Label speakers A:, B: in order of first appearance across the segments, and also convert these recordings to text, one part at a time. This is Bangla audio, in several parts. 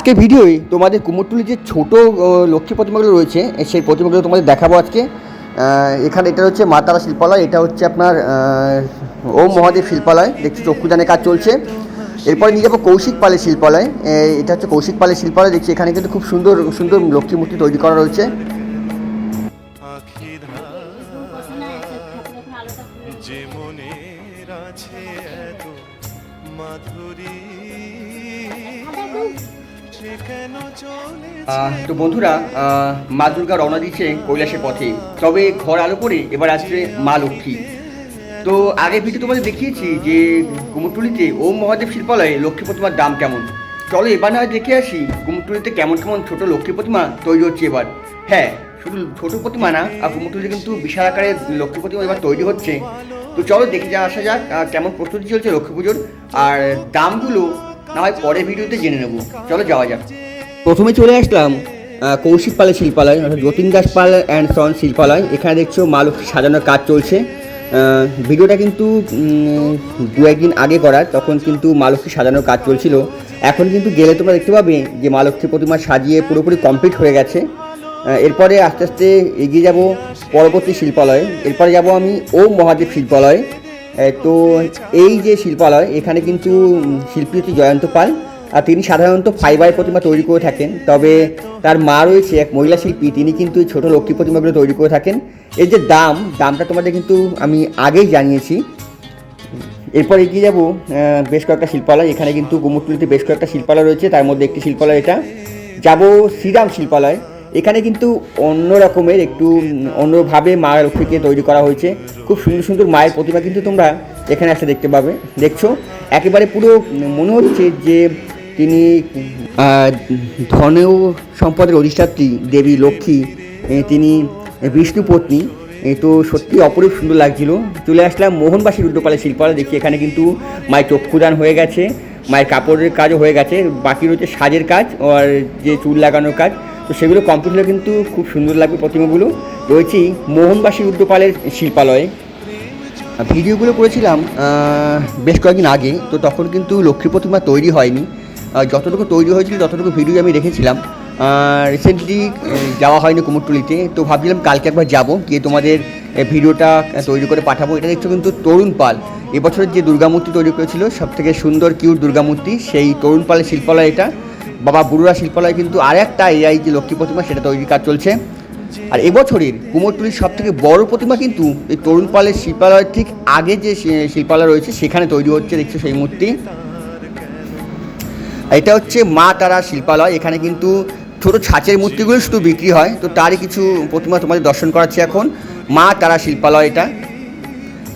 A: আজকে ভিডিওয় তোমাদের কুমোরটুলি যে ছোটো লক্ষ্মী প্রতিমাগুলো রয়েছে সেই প্রতিমাগুলো তোমাদের দেখাবো আজকে। এখানে এটা হচ্ছে মা তারা শিল্পালয়, এটা হচ্ছে আপনার ওম মহাদেব শিল্পালয়। দেখছি চক্ষুদানের কাজ চলছে। এরপরে নিয়ে যাব কৌশিক পালের শিল্পালয়। এটা হচ্ছে কৌশিক পালের শিল্পালয়। দেখছি এখানে কিন্তু খুব সুন্দর সুন্দর লক্ষ্মী মূর্তি তৈরি করা রয়েছে।
B: মাধুরী।
A: তো বন্ধুরা মা দুর্গা রওনা দিচ্ছে কৈলাসের পথে। তবে ঘর আলো করে এবার আসছে মা লক্ষ্মী। তো আগে ভিডিও তোমাদের দেখিয়েছি যে কুমোরটুলিতে ওম মহাদেব শিল্পালয়ে লক্ষ্মী প্রতিমার দাম কেমন। চলো এবার নয় দেখে আসি কুমোরটুলিতে কেমন কেমন ছোট লক্ষ্মী প্রতিমা তৈরি হচ্ছে এবার। হ্যাঁ শুধু ছোট প্রতিমা না, আর কুমোরটুলিতে কিন্তু বিশাল আকারের লক্ষ্মী প্রতিমা এবার তৈরি হচ্ছে। তো চলো দেখে যা, আসা যাক কেমন প্রস্তুতি চলছে লক্ষ্মী পুজোর। আর দামগুলো না হয় পরের ভিডিওতে জেনে নেব। চলো যাওয়া যাক। প্রথমে চলে আসলাম কৌশিক পালের শিল্পালয়, অর্থাৎ যতীন দাস পাল অ্যান্ড সন শিল্পালয়। এখানে দেখছ মা সাজানোর কাজ চলছে। ভিডিওটা কিন্তু দু একদিন আগে করার, তখন কিন্তু মা লক্ষ্মী সাজানোর কাজ চলছিল। এখন কিন্তু গেলে তোমরা দেখতে পাবে যে মা লক্ষ্মী প্রতিমা সাজিয়ে পুরোপুরি কমপ্লিট হয়ে গেছে। এরপরে আস্তে আস্তে এগিয়ে যাব পরবর্তী শিল্পালয়ে। এরপরে যাব আমি ওম মহাদেব শিল্পালয়। তো এই যে শিল্পালয়, এখানে কিন্তু শিল্পী হচ্ছে জয়ন্ত পাল, আর তিনি সাধারণত ফাইবার প্রতিমা তৈরি করে থাকেন। তবে তার মা রয়েছে এক মহিলা শিল্পী, তিনি কিন্তু এই ছোটো লক্ষ্মী প্রতিমাগুলো তৈরি করে থাকেন। এর যে দাম, দামটা তোমাদের কিন্তু আমি আগেই জানিয়েছি। এরপর এগিয়ে যাব বেশ কয়েকটা শিল্পালয়। এখানে কিন্তু কুমোরটুলিতে বেশ কয়েকটা শিল্পালয় রয়েছে, তার মধ্যে একটি শিল্পালয় এটা। যাব শ্রীরাম শিল্পালয়। এখানে কিন্তু অন্য রকমের একটু অন্যভাবে মা লক্ষ্মীকে তৈরি করা হয়েছে। খুব সুন্দর সুন্দর মায়ের প্রতিমা কিন্তু তোমরা এখানে আসতে দেখতে পাবে। দেখছ? একেবারে পুরো মনে হচ্ছে যে তিনি ধনেও সম্পদের অধিষ্ঠাত্রী, দেবী লক্ষ্মী তিনি বিষ্ণু পত্নী। তো সত্যি অপরূপ সুন্দর লাগছিল। চলে আসলাম মোহনবাসী রুদ্রপালের শিল্পালয় দেখি এখানে কিন্তু মায়ের চক্ষুদান হয়ে গেছে, মায়ের কাপড়ের কাজও হয়ে গেছে, বাকি রয়েছে সাজের কাজ, আর যে চুল লাগানোর কাজ। তো সেগুলো কমপ্লিট হলে কিন্তু খুব সুন্দর লাগবে প্রতিমাগুলো। রয়েছি মোহনবাসী রুদ্রপালের শিল্পালয়ে। ভিডিওগুলো করেছিলাম বেশ কয়েকদিন আগে, তো তখন কিন্তু লক্ষ্মী প্রতিমা তৈরি হয়নি। যতটুকু তৈরি হয়েছিল, ততটুকু ভিডিও আমি রেখেছিলাম। রিসেন্টলি যাওয়া হয়নি কুমোরটুলিতে, তো ভাবছিলাম কালকে একবার যাব, গিয়ে তোমাদের ভিডিওটা তৈরি করে পাঠাবো। এটা দেখছ কিন্তু তরুণ পাল। এবছরের যে দুর্গামূর্তি তৈরি করেছিল সব থেকে সুন্দর কিউট দুর্গামূর্তি, সেই তরুণ পালের শিল্পালয় এটা। বাবা বুড়ুরা শিল্পালয় কিন্তু আর একটা এআই যে লক্ষ্মী প্রতিমা, সেটা তৈরির কাজ চলছে। আর এবছরের কুমোরটুলির সব থেকে বড় প্রতিমা কিন্তু এই তরুণ পালের শিল্পালয়ের ঠিক আগে যে শিল্পালয় রয়েছে, সেখানে তৈরি হচ্ছে, দেখছ সেই মূর্তি। এটা হচ্ছে মা তারা শিল্পালয়, এখানে কিন্তু ছোট ছাঁচের মূর্তিগুলো শুধু বিক্রি হয়। তো তারই কিছু প্রতিমা তোমাদের দর্শন করাচ্ছি এখন। মা তারা শিল্পালয় এটা।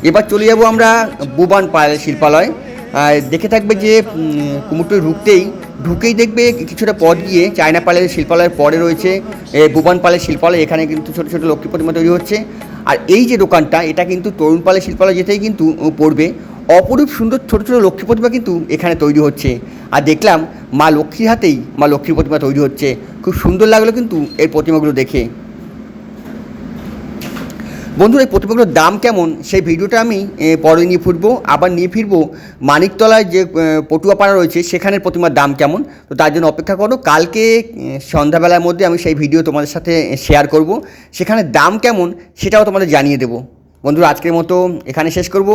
A: এবার চলে যাব আমরা বুবান পায়ের শিল্পালয়। দেখে থাকবে যে উম, ঢুকতেই ঢুকেই দেখবে কিছুটা পথ গিয়ে চায়না পালের শিল্পালয়ের পরে রয়েছে এ, বুবান পালের শিল্পালয় এখানে কিন্তু ছোটো ছোটো লক্ষ্মী প্রতিমা তৈরি হচ্ছে। আর এই যে দোকানটা এটা কিন্তু তরুণ পালের শিল্পালয় যেতেই কিন্তু পড়বে। অপরূপ সুন্দর ছোটো ছোটো লক্ষ্মী প্রতিমা কিন্তু এখানে তৈরি হচ্ছে। আর দেখলাম মা লক্ষ্মীর হাতেই মা লক্ষ্মী প্রতিমা তৈরি হচ্ছে। খুব সুন্দর লাগল কিন্তু এই প্রতিমাগুলো দেখে। বন্ধুরা, এই প্রতিমাগুলোর দাম কেমন? সেই ভিডিওটা আমি পরে নিয়ে ফিরবো আবার নিয়ে ফিরবো মানিকতলায় যে পটুয়াপাড়া রয়েছে, সেখানের প্রতিমার দাম কেমন? তো তার জন্য অপেক্ষা করো। কালকে সন্ধ্যাবেলার মধ্যে আমি সেই ভিডিও তোমাদের সাথে শেয়ার করব। সেখানে দাম কেমন সেটাও তোমাদের জানিয়ে দেবো। বন্ধুরা, আজকের মতো এখানে শেষ করব।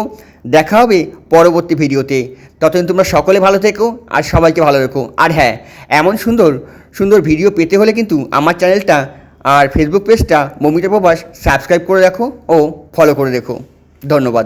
A: দেখা হবে পরবর্তী ভিডিওতে। ততদিন তোমরা সকলে ভালো থেকো আর সবাইকে ভালো রেখো। আর হ্যাঁ এমন সুন্দর সুন্দর ভিডিও পেতে হলে কিন্তু আমার চ্যানেলটা আর ফেসবুক পেজটা মমিতা প্রবাস সাবস্ক্রাইব করে রাখো ও ফলো করে দেখো। ধন্যবাদ।